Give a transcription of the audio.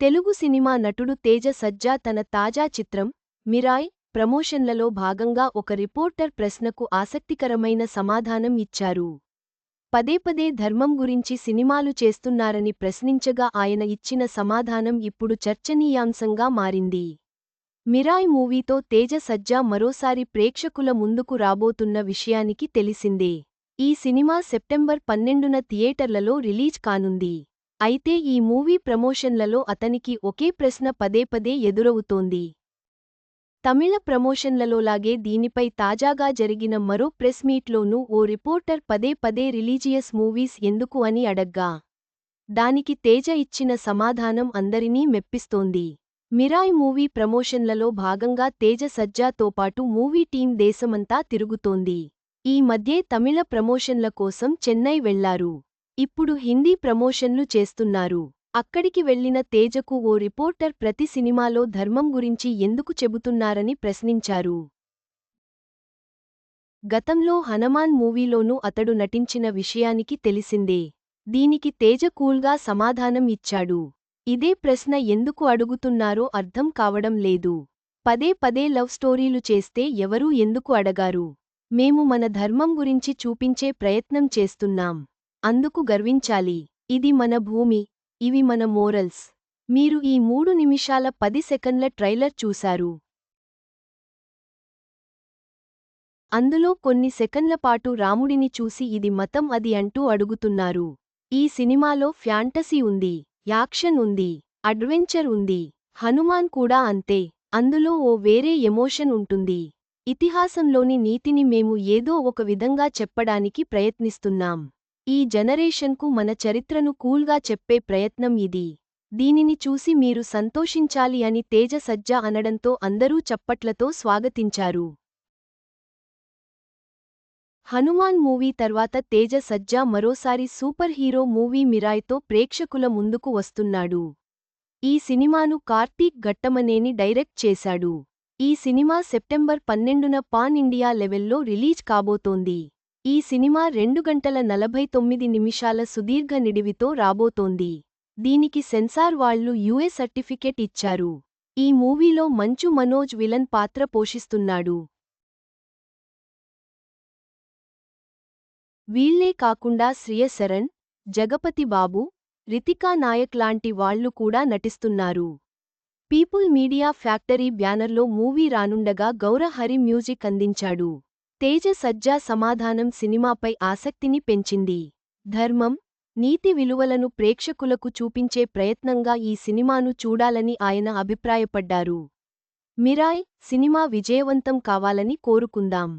Telugu cinema నటుడు తేజ సజ్జా తన తాజా చిత్రం మిరాయ్ ప్రమోషన్లలో భాగంగా ఒక రిపోర్టర్ ప్రశ్నకు ఆసక్తికరమైన సమాధానం ఇచ్చారు. పదేపదే ధర్మం గురించి సినిమాలు చేస్తున్నారని ప్రశ్నించగా ఆయన ఇచ్చిన సమాధానం ఇప్పుడు చర్చనీయాంశంగా మారింది. మిరాయ్ మూవీతో తేజ సజ్జా మరోసారి ప్రేక్షకుల ముందుకు రాబోతున్న విషయానికి తెలిసిందే. ఈ సినిమా సెప్టెంబర్ పన్నెండున థియేటర్లలో రిలీజ్ కానుంది. అయితే ఈ మూవీ ప్రమోషన్లలో అతనికి ఒకే ప్రశ్న పదేపదే ఎదురవుతోంది. తమిళ ప్రమోషన్లలోలాగే దీనిపై తాజాగా జరిగిన మరో ప్రెస్ మీట్లోనూ ఓ రిపోర్టర్ పదే పదే రిలీజియస్ మూవీస్ ఎందుకు అని అడగ్గా. దానికి తేజ ఇచ్చిన సమాధానం అందరినీ మెప్పిస్తోంది. మిరాయ్ మూవీ ప్రమోషన్లలో భాగంగా తేజ సజ్జాతో పాటు మూవీ టీం దేశమంతా తిరుగుతోంది. ఈ మధ్యే తమిళ ప్రమోషన్ల కోసం చెన్నై వెళ్ళారు. ఇప్పుడు హిందీ ప్రమోషన్లు చేస్తున్నారు. అక్కడికి వెళ్ళిన తేజకు ఓ రిపోర్టర్ ప్రతి సినిమాలో ధర్మం గురించి ఎందుకు చెబుతున్నారని ప్రశ్నించారు. గతంలో హనుమాన్ మూవీలోనూ అతడు నటించిన విషయానికి తెలిసిందే. దీనికి తేజ కూల్గా సమాధానం ఇచ్చాడు. ఇదే ప్రశ్న ఎందుకు అడుగుతున్నారో అర్థం కావడం లేదు. పదే పదే లవ్ స్టోరీలు చేస్తే ఎవరూ ఎందుకు అడగారు? మేము మన ధర్మం గురించి చూపించే ప్రయత్నం చేస్తున్నాం. అందుకు గర్వించాలి. ఇది మన భూమి ఇవి మన మోరల్స్. మీరు ఈ మూడు నిమిషాల పది సెకండ్ల ట్రైలర్ చూశారు. అందులో కొన్ని సెకండ్ల పాటు రాముడిని చూసి ఇది మతం అది అంటూ అడుగుతున్నారు. ఈ సినిమాలో ఫ్యాంటసీ ఉంది యాక్షన్ ఉంది అడ్వెంచర్ ఉంది హనుమాన్ కూడా అంతే. అందులో ఓ వేరే ఎమోషన్ ఉంటుంది. ఇతిహాసంలోని నీతిని మేము ఏదో ఒక విధంగా చెప్పడానికి ప్రయత్నిస్తున్నాం. ఈ జనరేషన్కు మన చరిత్రను కూల్గా చెప్పే ప్రయత్నం ఇది. దీనిని చూసి మీరు సంతోషించాలి అని తేజ సజ్జ అనడంతో అందరూ చప్పట్లతో స్వాగతించారు. హనుమాన్ మూవీ తర్వాత తేజ సజ్జ మరోసారి సూపర్ హీరో మూవీ మిరాయ్తో ప్రేక్షకుల ముందుకు వస్తున్నాడు. ఈ సినిమాను కార్తీక్ ఘట్టమనేని డైరెక్ట్ చేశాడు. ఈ సినిమా సెప్టెంబర్ పన్నెండున పాన్ ఇండియా లెవెల్లో రిలీజ్ కాబోతోంది. ఈ సినిమా రెండు గంటల నలభై తొమ్మిది నిమిషాల సుదీర్ఘ నిడివితో రాబోతోంది. దీనికి సెన్సార్ వాళ్ళు యుఏ సర్టిఫికెట్ ఇచ్చారు. ఈ మూవీలో మంచు మనోజ్ విలన్ పాత్ర పోషిస్తున్నాడు. వీళ్ళే కాకుండా శ్రియశరణ్ జగపతి బాబు రితికా నాయక్ లాంటి వాళ్ళు కూడా నటిస్తున్నారు. పీపుల్ మీడియా ఫ్యాక్టరీ బ్యానర్లో మూవీ రానుండగా గౌరహరి మ్యూజిక్ అందించాడు. తేజ సజ్జా సమాధానం సినిమాపై ఆసక్తిని పెంచింది. ధర్మం నీతి విలువలను ప్రేక్షకులకు చూపించే ప్రయత్నంగా ఈ సినిమాను చూడాలని ఆయన అభిప్రాయపడ్డారు. మిరాయ్ సినిమా విజయవంతం కావాలని కోరుకుందాం.